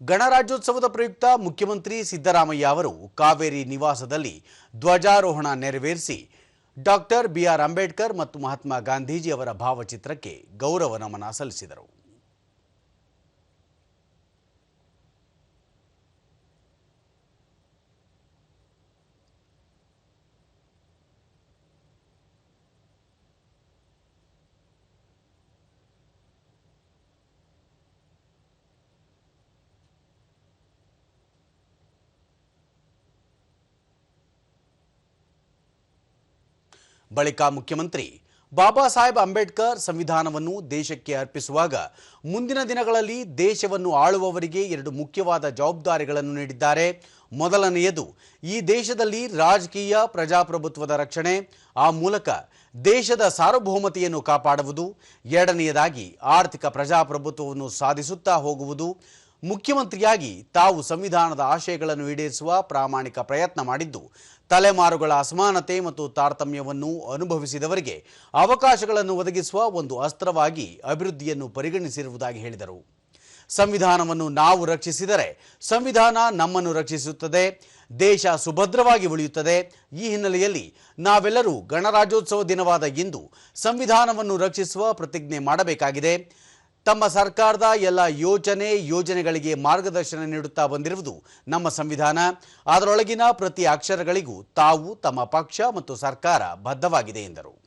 ಗಣರಾಜ್ಯೋತ್ಸವದ ಪ್ರಯುಕ್ತ ಮುಖ್ಯಮಂತ್ರಿ ಸಿದ್ದರಾಮಯ್ಯ ಅವರು ಕಾವೇರಿ ನಿವಾಸದಲ್ಲಿ ಧ್ವಜಾರೋಹಣ ನೆರವೇರಿಸಿ ಡಾಕ್ಟರ್ ಬಿಆರ್ ಅಂಬೇಡ್ಕರ್ ಮತ್ತು ಮಹಾತ್ಮ ಗಾಂಧೀಜಿ ಅವರ ಭಾವಚಿತ್ರಕ್ಕೆ ಗೌರವ ನಮನ ಸಲ್ಲಿಸಿದರು. ಬಳಿಕ ಮುಖ್ಯಮಂತ್ರಿ ಬಾಬಾ ಸಾಹೇಬ್ ಅಂಬೇಡ್ಕರ್ ಸಂವಿಧಾನವನ್ನು ದೇಶಕ್ಕೆ ಅರ್ಪಿಸುವಾಗ ಮುಂದಿನ ದಿನಗಳಲ್ಲಿ ದೇಶವನ್ನು ಆಳುವವರಿಗೆ ಎರಡು ಮುಖ್ಯವಾದ ಜವಾಬ್ದಾರಿಗಳನ್ನು ನೀಡಿದ್ದಾರೆ. ಮೊದಲನೆಯದು, ಈ ದೇಶದಲ್ಲಿ ರಾಜಕೀಯ, ಪ್ರಜಾಪ್ರಭುತ್ವದ ರಕ್ಷಣೆ, ಆ ಮೂಲಕ ದೇಶದ ಸಾರ್ವಭೌಮತೆಯನ್ನು ಕಾಪಾಡುವುದು, ಎರಡನೆಯದಾಗಿ ಆರ್ಥಿಕ ಪ್ರಜಾಪ್ರಭುತ್ವವನ್ನು ಸಾಧಿಸುತ್ತಾ ಹೋಗುವುದು ಮುಖ್ಯಮಂತ್ರಿಯಾಗಿ ತಾವು ಸಂವಿಧಾನದ ಆಶಯಗಳನ್ನು ಈಡೇರಿಸುವ ಪ್ರಾಮಾಣಿಕ ಪ್ರಯತ್ನ ಮಾಡಿದ್ದು, ತಲೆಮಾರುಗಳ ಅಸಮಾನತೆ ಮತ್ತು ತಾರತಮ್ಯವನ್ನು ಅನುಭವಿಸಿದವರಿಗೆ ಅವಕಾಶಗಳನ್ನು ಒದಗಿಸುವ ಒಂದು ಅಸ್ತ್ರವಾಗಿ ಅಭಿವೃದ್ಧಿಯನ್ನು ಪರಿಗಣಿಸಿರುವುದಾಗಿ ಹೇಳಿದರು. ಸಂವಿಧಾನವನ್ನು ನಾವು ರಕ್ಷಿಸಿದರೆ ಸಂವಿಧಾನ ನಮ್ಮನ್ನು ರಕ್ಷಿಸುತ್ತದೆ, ದೇಶ ಸುಭದ್ರವಾಗಿ ಉಳಿಯುತ್ತದೆ. ಈ ಹಿನ್ನೆಲೆಯಲ್ಲಿ ನಾವೆಲ್ಲರೂ ಗಣರಾಜ್ಯೋತ್ಸವ ದಿನವಾದ ಇಂದು ಸಂವಿಧಾನವನ್ನು ರಕ್ಷಿಸುವ ಪ್ರತಿಜ್ಞೆ ಮಾಡಬೇಕಾಗಿದೆ. ತಮ್ಮ ಸರ್ಕಾರದ ಎಲ್ಲ ಯೋಜನೆ, ಯೋಜನೆಗಳಿಗೆ ಮಾರ್ಗದರ್ಶನ ನೀಡುತ್ತಾ ಬಂದಿರುವುದು ನಮ್ಮ ಸಂವಿಧಾನ. ಅದರೊಳಗಿನ ಪ್ರತಿ ಅಕ್ಷರಗಳಿಗೂ ತಾವು ತಮ್ಮ ಪಕ್ಷ ಮತ್ತು ಸರ್ಕಾರ ಬದ್ಧವಾಗಿದೆ ಎಂದರು.